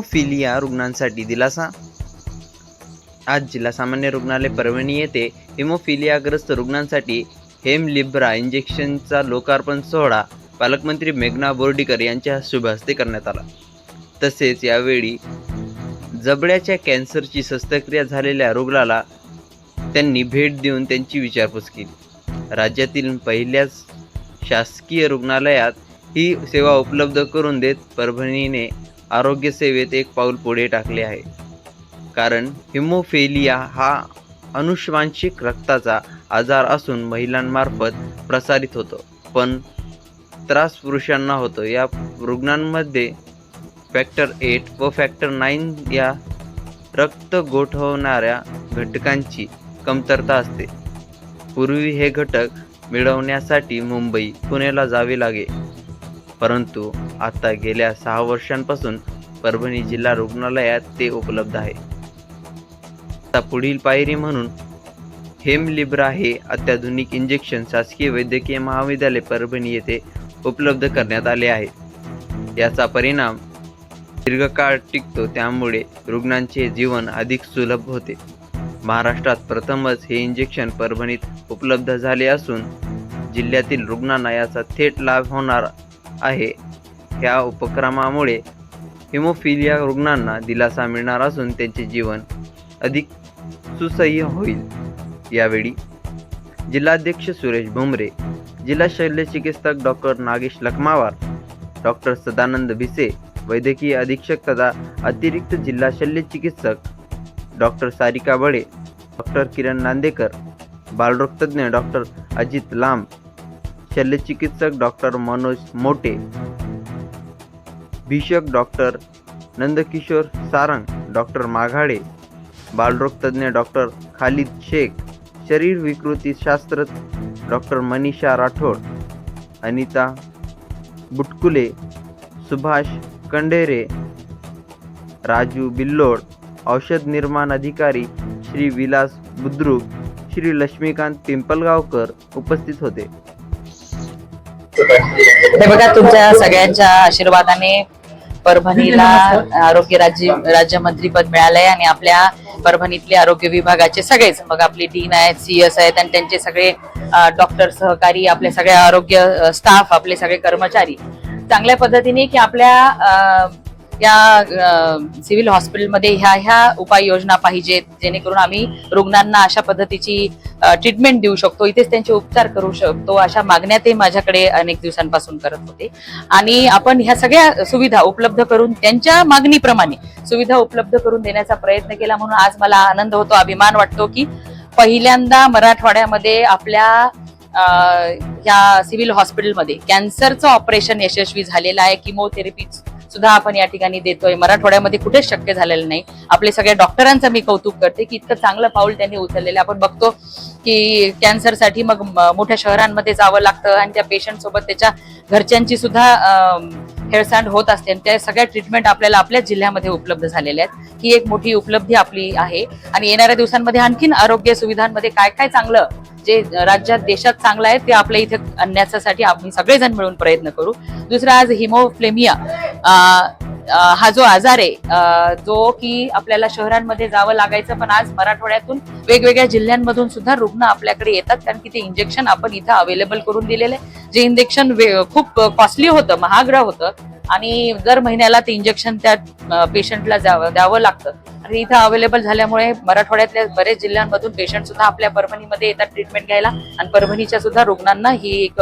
Haemophilia रुग्णांसाठी दिलासा. आज जिल्हा सामान्य रुग्णालय परभणी येथे हिमोफिलियाग्रस्त रुग्णांसाठी हेमलिब्रा इंजेक्शनचा लोकार्पण सोहळा पालकमंत्री मेघना बोर्डीकर यांच्या शुभ हस्ते करण्यात आला. तसेच यावेळी जबड्याच्या कॅन्सरची शस्त्रक्रिया झालेल्या रुग्णाला त्यांनी भेट देऊन त्यांची विचारपूस केली. राज्यातील पहिल्याच शासकीय रुग्णालयात ही सेवा उपलब्ध करून देत परभणीने आरोग्य सेवेत एक पाऊल पुढे टाकले आहे. कारण हिमोफेलिया हा अनुष्वांशिक रक्ताचा आजार असून महिलांमार्फत प्रसारित होतो. पण त्रास पुरुषांना होतो. या रुग्णांमध्ये फॅक्टर एट व फॅक्टर नाईन या रक्त गोठवणाऱ्या घटकांची कमतरता असते. पूर्वी हे घटक मिळवण्यासाठी मुंबई पुण्याला जावे लागे. परंतु आता गेल्या सहा वर्षांपासून परभणी जिल्हा रुग्णालयात ते उपलब्ध आहे. आता पुढील पायरी म्हणून हेमलिब्रा हे अत्याधुनिक इंजेक्शन शासकीय वैद्यकीय महाविद्यालय परभणी येथे उपलब्ध करण्यात आले आहे. याचा परिणाम दीर्घकाळ टिकतो त्यामुळे रुग्णांचे जीवन अधिक सुलभ होते. महाराष्ट्रात प्रथमच हे इंजेक्शन परभणीत उपलब्ध झाले असून जिल्ह्यातील रुग्णांना याचा थेट लाभ होणार आहे. ह्या उपक्रमामुळे हिमोफिलिया रुग्णांना दिलासा मिळणार असून त्यांचे जीवन अधिक सुसह्य होईल. यावेळी जिल्हाध्यक्ष सुरेश भुमरे जिल्हा शल्य चिकित्सक डॉक्टर नागेश लखमावार डॉक्टर सदानंद भिसे वैद्यकीय अधीक्षक तथा अतिरिक्त जिल्हा शल्य चिकित्सक डॉक्टर सारिका बळे डॉक्टर किरण नांदेकर बालरोगतज्ञ डॉक्टर अजित लांब शल्यचिकित्सक डॉक्टर मनोज मोटे भीषक डॉक्टर नंदकिशोर सारंग डॉक्टर माघाडे बालरोगतज्ञ डॉक्टर खालिद शेख शरीर विकृती शास्त्र डॉक्टर मनीषा राठोड अनिता बुटकुले सुभाष कंढेरे राजू बिल्लोड औषध निर्माण अधिकारी श्री विलास बुद्रुक श्री लक्ष्मीकांत पिंपलगावकर उपस्थित होते. हे बघा तुमच्या सगळ्यांच्या आशीर्वादाने परभणीला आरोग्य राज्य राज्यमंत्री पद मिळालंय आणि आपल्या परभणीतले आरोग्य विभागाचे सगळेच मग आपले डीन आहेत सीएस आहेत आणि त्यांचे सगळे डॉक्टर सहकारी आपले सगळे आरोग्य स्टाफ आपले सगळे कर्मचारी. चांगल्या पद्धतीने की आपल्या या सिव्हिल हॉस्पिटलमध्ये ह्या ह्या उपाययोजना पाहिजेत जेणेकरून आम्ही रुग्णांना अशा पद्धतीची ट्रीटमेंट देऊ शकतो. इथेच त्यांचे उपचार करू शकतो अशा मागण्या ते माझ्याकडे अनेक दिवसांपासून करत होते. आणि आपण ह्या सगळ्या सुविधा उपलब्ध करून त्यांच्या मागणीप्रमाणे सुविधा उपलब्ध करून देण्याचा प्रयत्न केला म्हणून आज मला आनंद होतो अभिमान वाटतो की पहिल्यांदा मराठवाड्यामध्ये आपल्या या सिव्हिल हॉस्पिटलमध्ये कॅन्सरचं ऑपरेशन यशस्वी झालेलं आहे. किमोथेरपी सुद्धा आपण या ठिकाणी देतोय. मराठवाड्यामध्ये कुठेच शक्य झालेलं नाही. आपले सगळ्या डॉक्टरांचं मी कौतुक करते की इतकं चांगलं पाऊल त्यांनी उचललेलं आपण बघतो की कॅन्सरसाठी मग मोठ्या शहरांमध्ये जावं लागतं आणि त्या पेशंट सोबत त्याच्या घरच्यांची सुद्धा हेळसांड होत असते आणि त्या सगळ्या ट्रीटमेंट आपल्याला आपल्याच जिल्ह्यामध्ये उपलब्ध झालेल्या आहेत. ही एक मोठी उपलब्धी आपली आहे. आणि येणाऱ्या दिवसांमध्ये आणखीन आरोग्य सुविधांमध्ये काय काय चांगलं जे राज्यात देशात चांगलं आहे ते आपल्या इथे आणण्यासाठी आपण सगळेजण मिळून प्रयत्न करू. दुसरा आज हिमोफ्लेमिया. हा जो आजार आहे जो की आपल्याला शहरांमध्ये जावं लागायचं पण आज मराठवाड्यातून वेगवेगळ्या जिल्ह्यांमधून सुद्धा रुग्ण आपल्याकडे येतात कारण की ते इंजेक्शन आपण इथं अवेलेबल करून दिलेले जे इंजेक्शन खूप कॉस्टली होतं महागडं होतं आणि दर महिन्याला ते इंजेक्शन त्या पेशंटला द्यावं लागतं. आणि इथं अवेलेबल झाल्यामुळे मराठवाड्यातल्या बरेच जिल्ह्यांमधून पेशंट सुद्धा आपल्या परभणीमध्ये येतात ट्रीटमेंट घ्यायला. आणि परभणीच्या सुद्धा रुग्णांना ही एक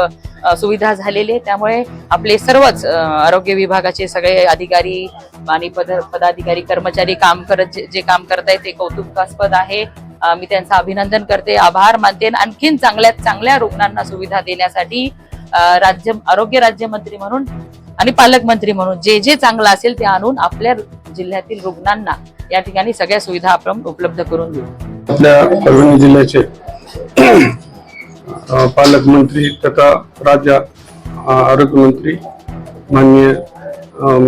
सुविधा झालेली आहे. त्यामुळे आपले सर्वच आरोग्य विभागाचे सगळे अधिकारी आणि पद पदाधिकारी कर्मचारी काम करत जे जे काम करत आहेत ते कौतुकास्पद आहे. मी त्यांचं अभिनंदन करते आभार मानते आणखीन चांगल्यात चांगल्या रुग्णांना सुविधा देण्यासाठी राज्य आरोग्य राज्यमंत्री म्हणून आणि पालकमंत्री म्हणून जे जे चांगलं असेल ते आणून आपल्या जिल्ह्यातील रुग्णांना या ठिकाणी सगळ्या सुविधा आपण उपलब्ध करून देऊ. आपल्या परभणी जिल्ह्याचे पालकमंत्री तथा राज्य अ, आरोग्यमंत्री माननीय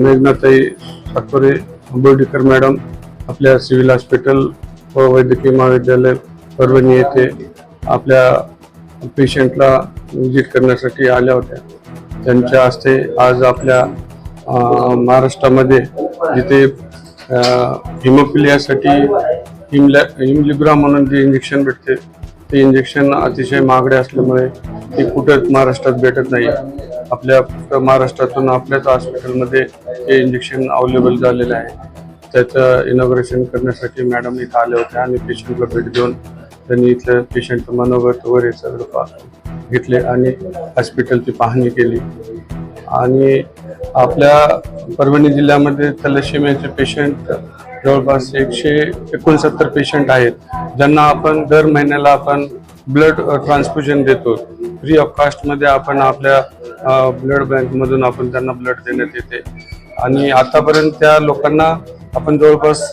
मेघनाताई सातपुरे बोर्डीकर मॅडम आपल्या सिव्हिल हॉस्पिटल व वैद्यकीय महाविद्यालय परभणी येथे आपल्या पेशंटला विजिट करण्यासाठी आल्या होत्या. त्यांच्या हस्ते आज आपल्या महाराष्ट्रामध्ये जिथे हिमोफिलियासाठी हिमलॅ हिमलिब्रा म्हणून जे इंजेक्शन भेटते ते इंजेक्शन अतिशय महागडे असल्यामुळे ते कुठंच महाराष्ट्रात भेटत नाही. आपल्या महाराष्ट्रातून आपल्याच हॉस्पिटलमध्ये हे इंजेक्शन अवेलेबल झालेलं आहे. त्याचं इनॉग्रेशन करण्यासाठी मॅडम इथं आले होते आणि पेशंटला भेट देऊन त्यांनी इथल्या पेशंटचं मनोगत वगैरे सगळं पाहतो. घेतले आणि हॉस्पिटलची पाहणी केली. आणि आपल्या परभणी जिल्ह्यामध्ये थॅलेसेमियाचे पेशंट जवळपास एकशे एकोणसत्तर पेशंट आहेत. ज्यांना आपण दर महिन्याला आपण ब्लड ट्रान्सफ्युजन देतो. फ्री ऑफ कास्टमध्ये आपण आपल्या ब्लड बँकमधून आपण त्यांना ब्लड देण्यात येते. आणि आतापर्यंत त्या लोकांना आपण जवळपास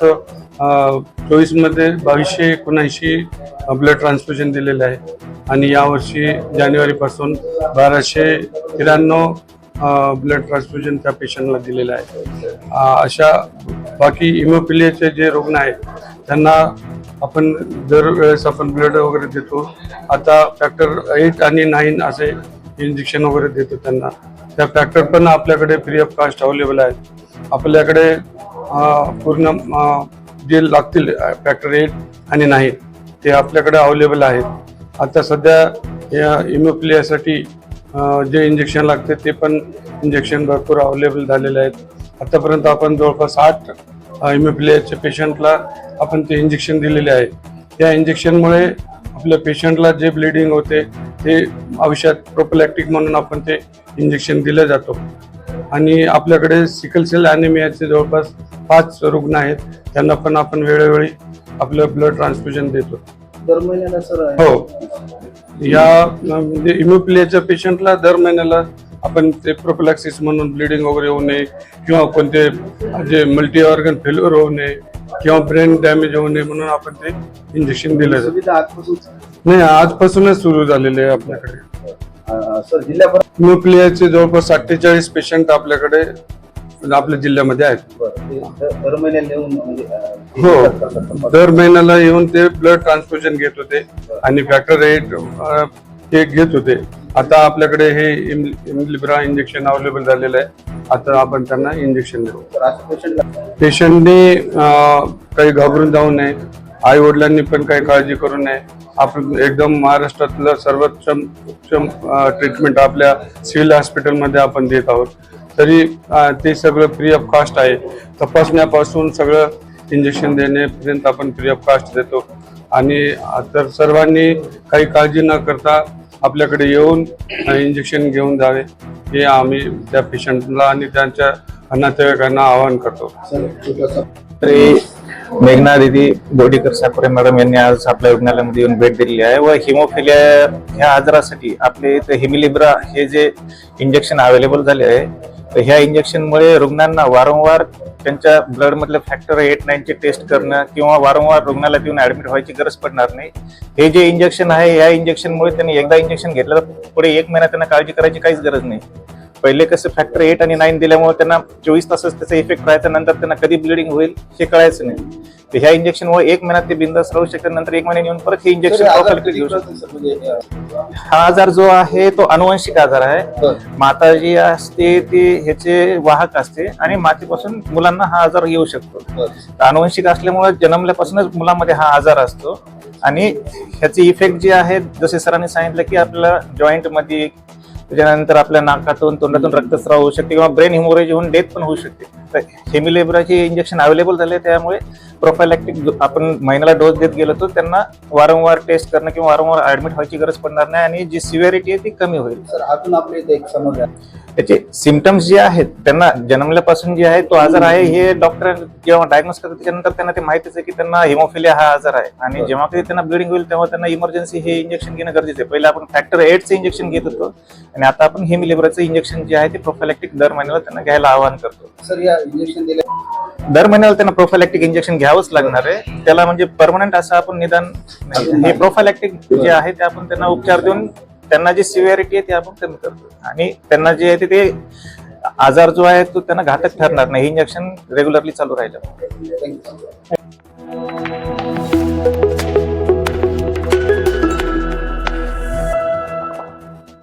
चोवीसमध्ये बावीसशे एकोणऐंशी ब्लड ट्रान्सफ्युजन दिलेले आहे. आणि यावर्षी जानेवारीपासून बाराशे त्र्याण्णव ब्लड ट्रान्सफ्युजन त्या पेशंटला दिलेलं आहे. अशा बाकी इमोपिलियाचे जे रुग्ण आहेत त्यांना आपण दरवेळेस आपण ब्लड वगैरे देतो. आता फॅक्टर एट आणि नाईन असे इंजेक्शन वगैरे देतो त्यांना. त्या फॅक्टर पण आपल्याकडे फ्री ऑफ कास्ट अवेलेबल आहेत. आपल्याकडे पूर्ण जे लागतील फॅक्टर एट आणि नाईन ते आपल्याकडे अवेलेबल आहेत. आता सध्या या इमोपिलियासाठी जे इंजेक्शन लागते ते पण इंजेक्शन भरपूर अवेलेबल झालेले आहेत. आतापर्यंत आपण जवळपास आठ इमोपिलियाच्या पेशंटला आपण ते इंजेक्शन दिलेले आहे. त्या इंजेक्शनमुळे आपल्या पेशंटला जे ब्लिडिंग होते ते औषध प्रोपलॅक्टिक म्हणून आपण ते इंजेक्शन दिलं जातो. आणि आपल्याकडे सिकल सेल ॲनिमियाचे जवळपास पाच रुग्ण आहेत. त्यांना पण आपण वेळोवेळी आपलं ब्लड ट्रान्सफ्युजन देतो. दर महिन्याला सर? हो. या म्हणजे इम्युप्लियाच्या पेशंटला दर महिन्याला आपण ते प्रोफिलॅक्सिस म्हणून ब्लिडिंग वगैरे होऊ नये किंवा कोणते जे मल्टी ऑर्गन फेल्युअर होऊ नये किंवा ब्रेन डॅमेज होऊ नये म्हणून आपण ते इंजेक्शन दिलं जातं. नाही आजपासूनच सुरू झालेले आहे आपल्याकडे. इम्युप्लियाचे जवळपास अठ्ठेचाळीस पेशंट आपल्याकडे आपल्या जिल्ह्यामध्ये आहेत. म्हणजे हो. दर महिन्याला येऊन ते ब्लड ट्रान्सफ्युजन घेत होते आणि फॅक्टर एट ते घेत होते. आता आपल्याकडे हे इमलिब्रा इंजेक्शन अवेलेबल झालेलं आहे. आता आपण त्यांना इंजेक्शन पेशंटला पेशंटने काही घाबरून जाऊ नये. आई वडिलांनी पण काही काळजी करू नये. आपण एकदम महाराष्ट्रातलं सर्वोत्तम उत्तम ट्रीटमेंट आपल्या सिव्हिल हॉस्पिटलमध्ये आपण देत आहोत. तरी ते सगळं फ्री ऑफ कास्ट आहे. तपासण्यापासून सगळं इंजेक्शन देण्यापर्यंत आपण फ्री ऑफ कास्ट देतो. आणि तर सर्वांनी काही काळजी न करता आपल्याकडे येऊन इंजेक्शन घेऊन जावे. हे आम्ही त्या पेशंटला आणि त्यांच्या नातेवाईकांना आवाहन करतो. तरी मेघना दिदी बोडीकर साकोरे मॅडम यांनी आज आपल्या रुग्णालयामध्ये येऊन भेट दिलेली आहे व हिमोफिलिया ह्या आजारासाठी आपले इथे हिमिलिब्रा हे जे इंजेक्शन अवेलेबल झाले आहे तर ह्या इंजेक्शनमुळे रुग्णांना वारंवार त्यांच्या ब्लडमधलं फॅक्टर एट नाईनचे टेस्ट करणं किंवा वारंवार रुग्णालयात येऊन ऍडमिट व्हायची गरज पडणार नाही. हे जे इंजेक्शन आहे या इंजेक्शनमुळे त्यांनी एकदा इंजेक्शन घेतलं तर पुढे एक महिना त्यांना काळजी करायची काहीच गरज नाही. पहिले कसं फॅक्टर एट आणि नाईन दिल्यामुळे त्यांना चोवीस तासच त्याचा इफेक्ट राहायचा नंतर त्यांना कधी ब्लिडिंग होईल हे कळायचं नाही तर ह्या इंजेक्शनमुळे एक महिन्यात ते बिंदास राहू शकतात नंतर एक महिन्यात येऊन परत हे इंजेक्शन हे घेऊ शकतात? म्हणजे हा आजार जो आहे तो अनुवंशिक आजार आहे. माता जी असते ती ह्याचे वाहक असते आणि मातेपासून मुलांना हा आजार येऊ शकतो. अनुवंशिक असल्यामुळे जन्मल्यापासूनच मुलांमध्ये हा आजार असतो आणि ह्याचे इफेक्ट जे आहेत जसे सरांनी सांगितलं की आपल्या जॉईंटमध्ये त्याच्यानंतर आपल्या नाकातून तोंडातून रक्तस्राव होऊ शकते किंवा ब्रेन हिमोरेज होऊन डेथ पण होऊ शकते. हेमिलेब्राचे इंजेक्शन अवेलेबल झाले त्यामुळे प्रोफायलॅक्टिक आपण महिन्याला डोस देत गेलो तर त्यांना वारंवार टेस्ट करणं किंवा वारंवार ऍडमिट व्हायची गरज पडणार नाही आणि जी सिव्हिरिटी आहे ती कमी होईल. सर अजून आपल्या इथे एक समस्या त्याचे सिमटम्स जे आहेत त्यांना जन्मल्यापासून जे आहे तो आजार आहे हे डॉक्टर जेव्हा डायग्नोस करतात त्याच्यानंतर त्यांना ते माहितीच आहे की त्यांना हिमोफिलिया हा आजार आहे. आणि जेव्हा कधी त्यांना ब्लिडिंग होईल तेव्हा त्यांना इमर्जन्सी हे इंजेक्शन घेणं गरजेचं आहे. पहिले आपण फॅक्टर एटचं इंजेक्शन घेत होतो. आणि आता आपण हेमिलिब्राचं इंजेक्शन जे आहे ते प्रोफायलॅक्टिक दर महिन्याला त्यांना घ्यायला आवाहन करतो. सर या इंजेक्शन दिल्या दर महिन्याला त्यांना प्रोफायलॅक्टिक इंजेक्शन घ्यावंच लागणार आहे. त्याला म्हणजे परमनंट असं आपण निदान नाही. हे प्रोफायलॅक्टिक जे आहे ते आपण त्यांना उपचार देऊन त्यांना जी सिव्हिरिटी आहे ते आपण कमी करतो. आणि त्यांना जे आहे ते- ते आजार जो आहे तो त्यांना घातक ठरणार नाही. इंजेक्शन रेग्युलरली चालू राहिलं.